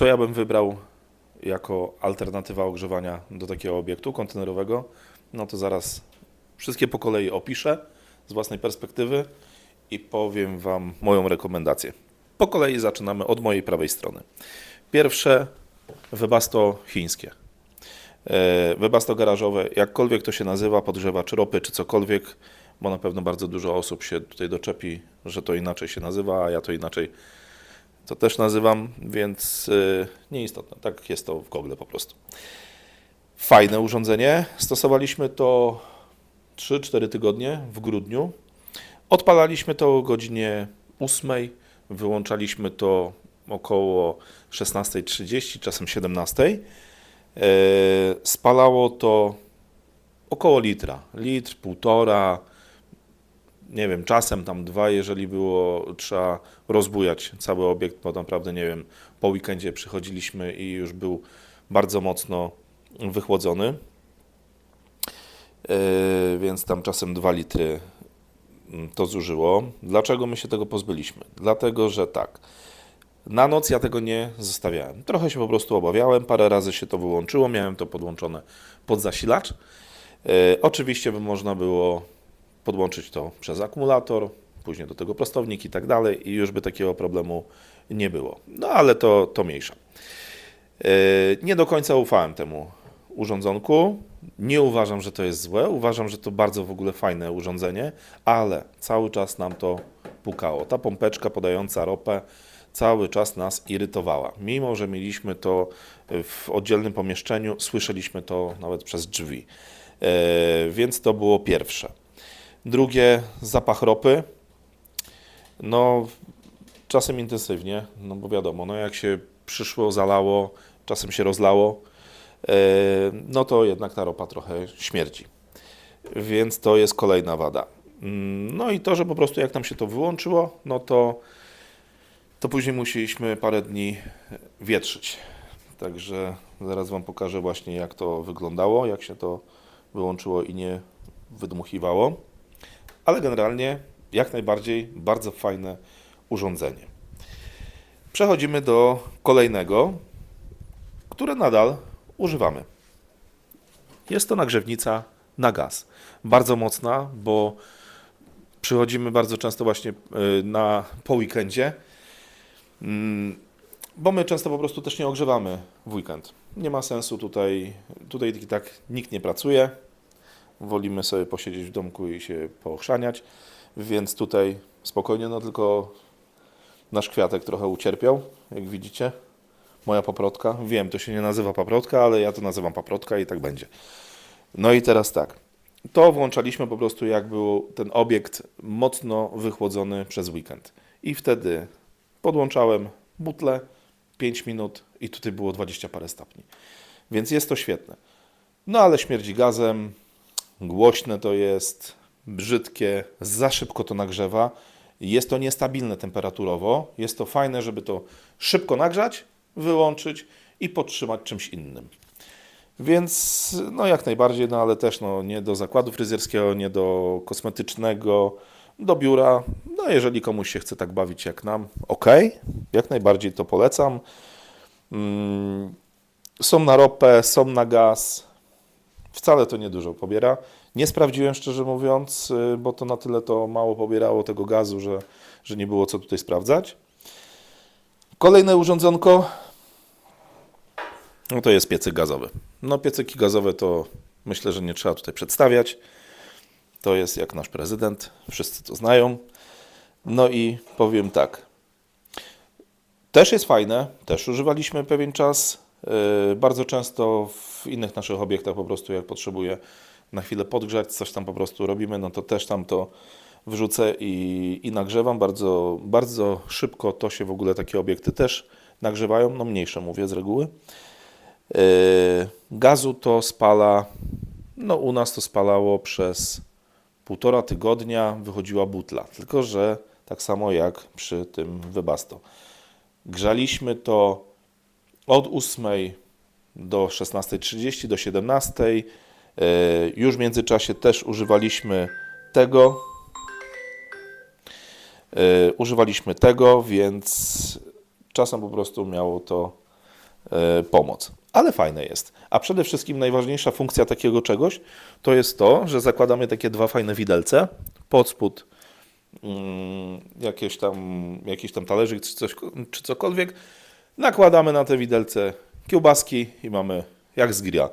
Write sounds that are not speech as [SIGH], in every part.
co ja bym wybrał jako alternatywa ogrzewania do takiego obiektu kontenerowego, no to zaraz wszystkie po kolei opiszę z własnej perspektywy i powiem Wam moją rekomendację. Po kolei zaczynamy od mojej prawej strony. Pierwsze, Webasto chińskie. E, Webasto garażowe, jakkolwiek to się nazywa, podgrzewacz ropy czy cokolwiek, bo na pewno bardzo dużo osób się tutaj doczepi, że to inaczej się nazywa, a ja to inaczej to też nazywam, więc y, nieistotne. Tak jest to w Google po prostu. Fajne urządzenie. Stosowaliśmy to 3-4 tygodnie w grudniu. Odpalaliśmy to o godzinie 8, wyłączaliśmy to około 16.30, czasem 17.00. E, Spalało to około litra, litr, półtora, nie wiem, czasem tam dwa, jeżeli było trzeba rozbujać cały obiekt, bo naprawdę nie wiem, po weekendzie przychodziliśmy i już był bardzo mocno wychłodzony. Yy, więc tam czasem 2 litry mm, to zużyło. Dlaczego my się tego pozbyliśmy? Dlatego, że tak. Na noc ja tego nie zostawiałem. Trochę się po prostu obawiałem, parę razy się to wyłączyło, miałem to podłączone pod zasilacz. Yy, oczywiście by można było podłączyć to przez akumulator, później do tego prostownik i tak dalej i już by takiego problemu nie było. No ale to, to mniejsza. Yy, Nie do końca ufałem temu urządzonku. Nie uważam, że to jest złe. Uważam, że to bardzo w ogóle fajne urządzenie, ale cały czas nam to pukało. Ta pompeczka podająca ropę cały czas nas irytowała. Mimo, że mieliśmy to w oddzielnym pomieszczeniu, słyszeliśmy to nawet przez drzwi. Yy, Więc to było pierwsze. Drugie, zapach ropy. No, czasem intensywnie, no bo wiadomo, no jak się przyszło, zalało, czasem się rozlało, e, no to jednak ta ropa trochę śmierdzi. Więc to jest kolejna wada. Mm, No i to, że po prostu jak nam się to wyłączyło, no to, to później musieliśmy parę dni wietrzyć. Także zaraz Wam pokażę właśnie jak to wyglądało, jak się to wyłączyło i nie wydmuchiwało ale generalnie jak najbardziej bardzo fajne urządzenie. Przechodzimy do kolejnego, które nadal używamy. Jest to nagrzewnica na gaz. Bardzo mocna, bo przychodzimy bardzo często właśnie y, na po weekendzie, mm, bo my często po prostu też nie ogrzewamy w weekend. Nie ma sensu tutaj, tutaj tak nikt nie pracuje, wolimy sobie posiedzieć w domku i się poochrzaniać, więc tutaj spokojnie, no tylko nasz kwiatek trochę ucierpiał, jak widzicie. Moja paprotka, wiem, to się nie nazywa paprotka, ale ja to nazywam paprotka i tak będzie. No i teraz tak, to włączaliśmy po prostu jak był ten obiekt mocno wychłodzony przez weekend. I wtedy podłączałem butlę, 5 minut i tutaj było 20 parę stopni. Więc jest to świetne. No ale śmierdzi gazem, głośne to jest, brzydkie, za szybko to nagrzewa. Jest to niestabilne temperaturowo. Jest to fajne, żeby to szybko nagrzać, wyłączyć i podtrzymać czymś innym. Więc no jak najbardziej, no ale też no, nie do zakładu fryzjerskiego, nie do kosmetycznego, do biura. No jeżeli komuś się chce tak bawić jak nam, ok, jak najbardziej to polecam. Mm, są na ropę, są na gaz. Wcale to niedużo pobiera. Nie sprawdziłem szczerze mówiąc, y, bo to na tyle to mało pobierało tego gazu, że, że nie było co tutaj sprawdzać. Kolejne urządzonko no to jest piecyk gazowy. No piecyki gazowe to myślę, że nie trzeba tutaj przedstawiać. To jest jak nasz prezydent, wszyscy to znają. No i powiem tak. Też jest fajne, też używaliśmy pewien czas. Yy, Bardzo często w innych naszych obiektach po prostu jak potrzebuję na chwilę podgrzać, coś tam po prostu robimy, no to też tam to wrzucę i, i nagrzewam. Bardzo, bardzo szybko to się w ogóle takie obiekty też nagrzewają, no mniejsze mówię z reguły. Yy, Gazu to spala, no u nas to spalało przez półtora tygodnia, wychodziła butla. Tylko, że tak samo jak przy tym Webasto. Grzaliśmy to od 8 do 16.30, do 17.00. Yy, Już w międzyczasie też używaliśmy tego. Yy, Używaliśmy tego, więc czasem po prostu miało to e, pomoc. Ale fajne jest. A przede wszystkim najważniejsza funkcja takiego czegoś to jest to, że zakładamy takie dwa fajne widelce pod spód mm, jakieś tam, jakiś tam talerzyk czy, coś, czy cokolwiek. Nakładamy na te widelce kiełbaski i mamy jak z grilla.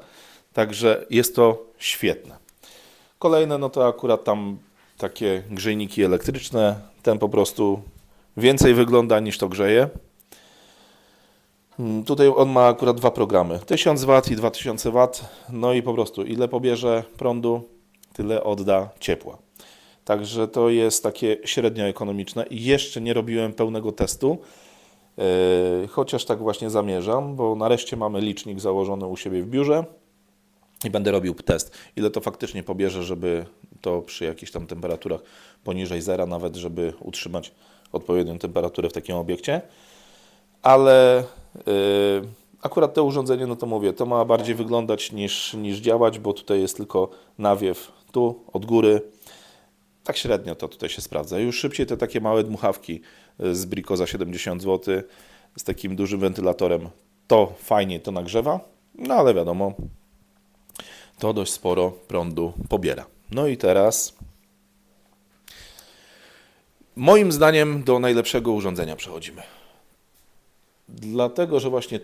Także jest to świetne. Kolejne, no to akurat tam takie grzejniki elektryczne. Ten po prostu więcej wygląda niż to grzeje. Mm, Tutaj on ma akurat dwa programy. 1000 W i 2000 W. No i po prostu ile pobierze prądu, tyle odda ciepła. Także to jest takie średnio ekonomiczne. Jeszcze nie robiłem pełnego testu, chociaż tak właśnie zamierzam, bo nareszcie mamy licznik założony u siebie w biurze i będę robił test, ile to faktycznie pobierze, żeby to przy jakichś tam temperaturach poniżej zera nawet, żeby utrzymać odpowiednią temperaturę w takim obiekcie. Ale yy, akurat to urządzenie, no to mówię, to ma bardziej wyglądać niż, niż działać, bo tutaj jest tylko nawiew tu, od góry. Tak średnio to tutaj się sprawdza. Już szybciej te takie małe dmuchawki z Brico za 70 zł z takim dużym wentylatorem, to fajnie to nagrzewa, no ale wiadomo, to dość sporo prądu pobiera. No i teraz moim zdaniem do najlepszego urządzenia przechodzimy. Dlatego, że właśnie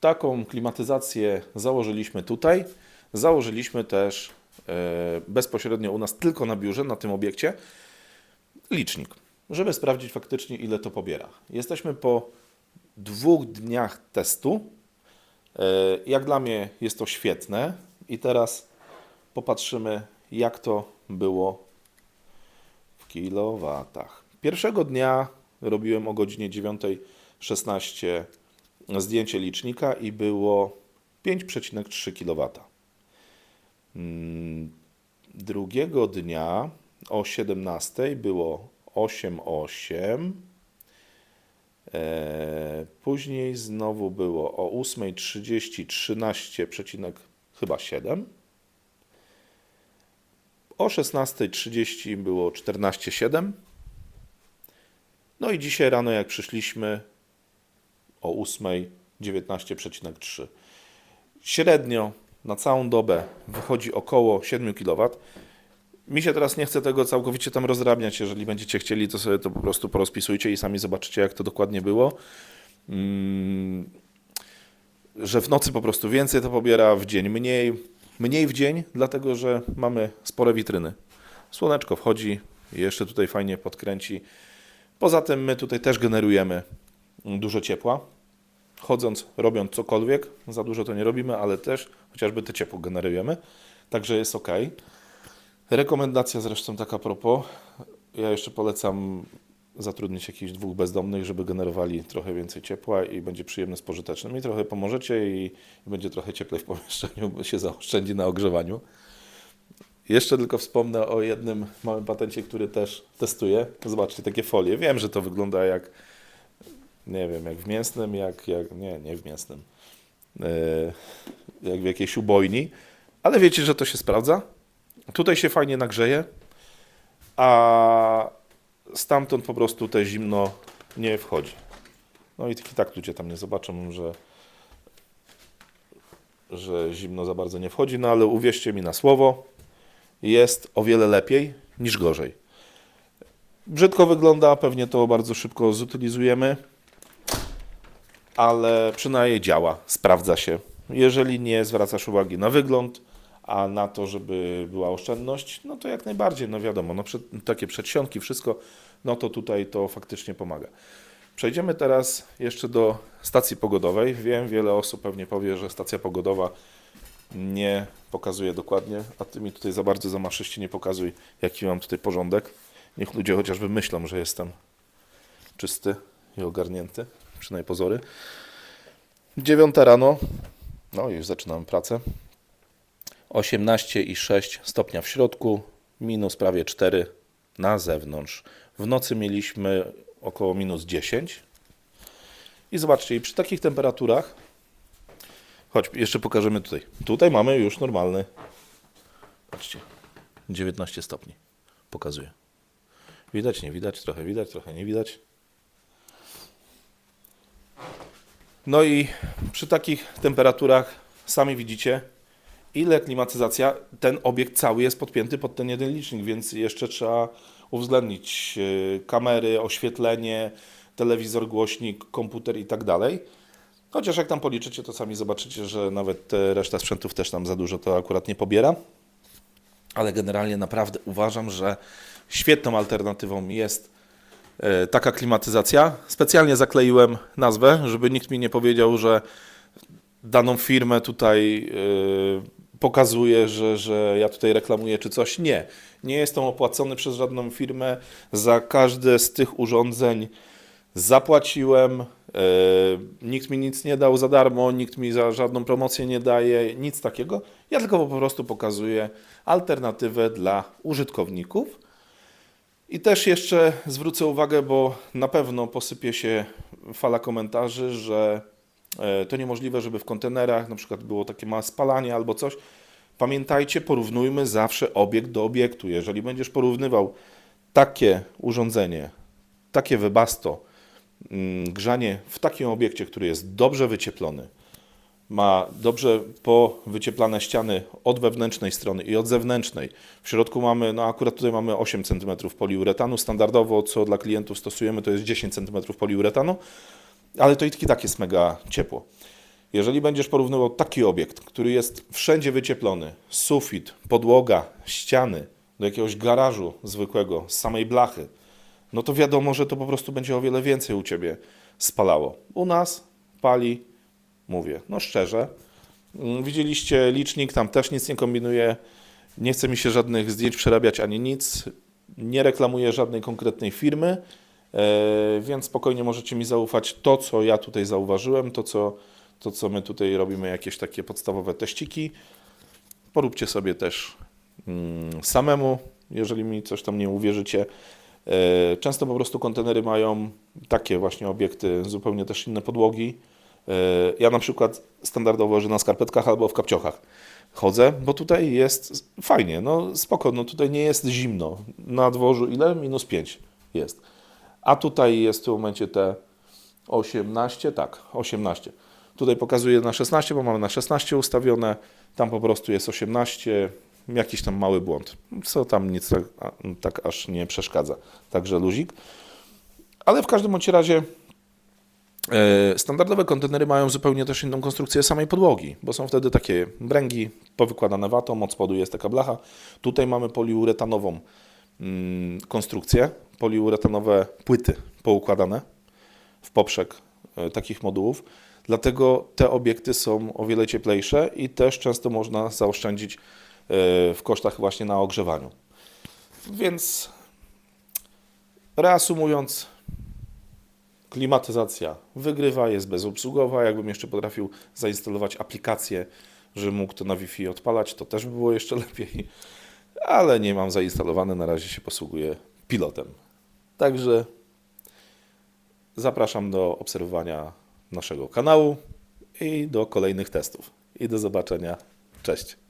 taką klimatyzację założyliśmy tutaj, założyliśmy też e, bezpośrednio u nas tylko na biurze, na tym obiekcie, licznik, żeby sprawdzić faktycznie ile to pobiera. Jesteśmy po dwóch dniach testu. E, Jak dla mnie jest to świetne i teraz popatrzymy jak to było w kilowatach. Pierwszego dnia robiłem o godzinie 9.16 zdjęcie licznika i było 5,3 kW. Mm, Drugiego dnia o 17 było 8,8. Eee, Później znowu było o 8.30 13, przecinek chyba 7. O 16.30 było 14,7. No i dzisiaj rano, jak przyszliśmy, o 8.00 19,3. Średnio na całą dobę wychodzi około 7 kW. Mi się teraz nie chce tego całkowicie tam rozrabiać. Jeżeli będziecie chcieli, to sobie to po prostu porozpisujcie i sami zobaczycie, jak to dokładnie było. Mm, że w nocy po prostu więcej to pobiera, w dzień mniej. Mniej w dzień, dlatego że mamy spore witryny. Słoneczko wchodzi, jeszcze tutaj fajnie podkręci. Poza tym my tutaj też generujemy dużo ciepła. Chodząc, robiąc cokolwiek, za dużo to nie robimy, ale też chociażby to ciepło generujemy. Także jest ok. Rekomendacja zresztą taka propos. Ja jeszcze polecam zatrudnić jakichś dwóch bezdomnych, żeby generowali trochę więcej ciepła i będzie przyjemne z pożytecznym. I trochę pomożecie i będzie trochę cieplej w pomieszczeniu, bo się zaoszczędzi na ogrzewaniu. Jeszcze tylko wspomnę o jednym małym patencie, który też testuję. Zobaczcie, takie folie. Wiem, że to wygląda jak, nie wiem, jak w mięsnym, jak, jak nie, nie w mięsnym, yy, jak w jakiejś ubojni, ale wiecie, że to się sprawdza. Tutaj się fajnie nagrzeje, a stamtąd po prostu te zimno nie wchodzi. No i i tak ludzie tam nie zobaczą, że, że zimno za bardzo nie wchodzi, no ale uwierzcie mi na słowo, jest o wiele lepiej niż gorzej. Brzydko wygląda, pewnie to bardzo szybko zutylizujemy, ale przynajmniej działa, sprawdza się. Jeżeli nie zwracasz uwagi na wygląd, a na to, żeby była oszczędność, no to jak najbardziej, no wiadomo, no przed, takie przedsionki, wszystko, no to tutaj to faktycznie pomaga. Przejdziemy teraz jeszcze do stacji pogodowej. Wiem, wiele osób pewnie powie, że stacja pogodowa nie pokazuje dokładnie, a ty mi tutaj za bardzo za maszyści nie pokazuj, jaki mam tutaj porządek. Niech ludzie chociażby myślą, że jestem czysty i ogarnięty, przynajmniej pozory. Dziewiąta rano, no już zaczynamy pracę. 18,6 stopnia w środku, minus prawie 4 na zewnątrz. W nocy mieliśmy około minus 10. I zobaczcie, i przy takich temperaturach, choć jeszcze pokażemy tutaj. Tutaj mamy już normalny, patrzcie, 19 stopni pokazuje. Widać, nie widać, trochę widać, trochę nie widać. No i przy takich temperaturach sami widzicie, ile klimatyzacja, ten obiekt cały jest podpięty pod ten jeden licznik, więc jeszcze trzeba uwzględnić e, kamery, oświetlenie, telewizor, głośnik, komputer i tak dalej. Chociaż jak tam policzycie, to sami zobaczycie, że nawet te reszta sprzętów też tam za dużo to akurat nie pobiera. Ale generalnie naprawdę uważam, że świetną alternatywą jest e, taka klimatyzacja. Specjalnie zakleiłem nazwę, żeby nikt mi nie powiedział, że daną firmę tutaj e, pokazuje, że, że ja tutaj reklamuję czy coś. Nie, nie jestem opłacony przez żadną firmę. Za każde z tych urządzeń zapłaciłem. e, Nikt mi nic nie dał za darmo, nikt mi za żadną promocję nie daje, nic takiego. Ja tylko po prostu pokazuję alternatywę dla użytkowników. I też jeszcze zwrócę uwagę, bo na pewno posypie się fala komentarzy, że to niemożliwe, żeby w kontenerach na przykład było takie małe spalanie albo coś. Pamiętajcie, porównujmy zawsze obiekt do obiektu. Jeżeli będziesz porównywał takie urządzenie, takie webasto, mm, grzanie w takim obiekcie, który jest dobrze wycieplony, ma dobrze powycieplane ściany od wewnętrznej strony i od zewnętrznej. W środku mamy, no akurat tutaj mamy 8 cm poliuretanu. Standardowo, co dla klientów stosujemy, to jest 10 cm poliuretanu, ale to i tak jest mega ciepło. Jeżeli będziesz porównywał taki obiekt, który jest wszędzie wycieplony, sufit, podłoga, ściany, do jakiegoś garażu zwykłego, z samej blachy, no to wiadomo, że to po prostu będzie o wiele więcej u Ciebie spalało. U nas pali, mówię, no szczerze, mm, widzieliście licznik, tam też nic nie kombinuję, nie chce mi się żadnych zdjęć przerabiać ani nic, nie reklamuję żadnej konkretnej firmy, więc spokojnie możecie mi zaufać to, co ja tutaj zauważyłem, to co, to, co my tutaj robimy, jakieś takie podstawowe teściki. Poróbcie sobie też mm, samemu, jeżeli mi coś tam nie uwierzycie. E, Często po prostu kontenery mają takie właśnie obiekty, zupełnie też inne podłogi. E, Ja na przykład standardowo, że na skarpetkach albo w kapciochach chodzę, bo tutaj jest fajnie, no spoko, no tutaj nie jest zimno. Na dworzu ile? Minus 5 jest. A tutaj jest w tym momencie te 18, tak, 18. Tutaj pokazuje na 16, bo mamy na 16 ustawione, tam po prostu jest 18, jakiś tam mały błąd, co tam nic tak, tak aż nie przeszkadza. Także luzik. Ale w każdym bądź razie e, standardowe kontenery mają zupełnie też inną konstrukcję samej podłogi, bo są wtedy takie bręgi powykładane watą, od spodu jest taka blacha. Tutaj mamy poliuretanową mm, konstrukcję, poliuretanowe płyty poukładane w poprzek e, takich modułów. Dlatego te obiekty są o wiele cieplejsze i też często można zaoszczędzić e, w kosztach właśnie na ogrzewaniu. Więc reasumując, klimatyzacja wygrywa, jest bezobsługowa. Jakbym jeszcze potrafił zainstalować aplikację, że mógł to na Wi-Fi odpalać, to też by było jeszcze [LAUGHS] lepiej. Ale nie mam zainstalowane, na razie się posługuję pilotem. Także zapraszam do obserwowania naszego kanału i do kolejnych testów. I do zobaczenia. Cześć.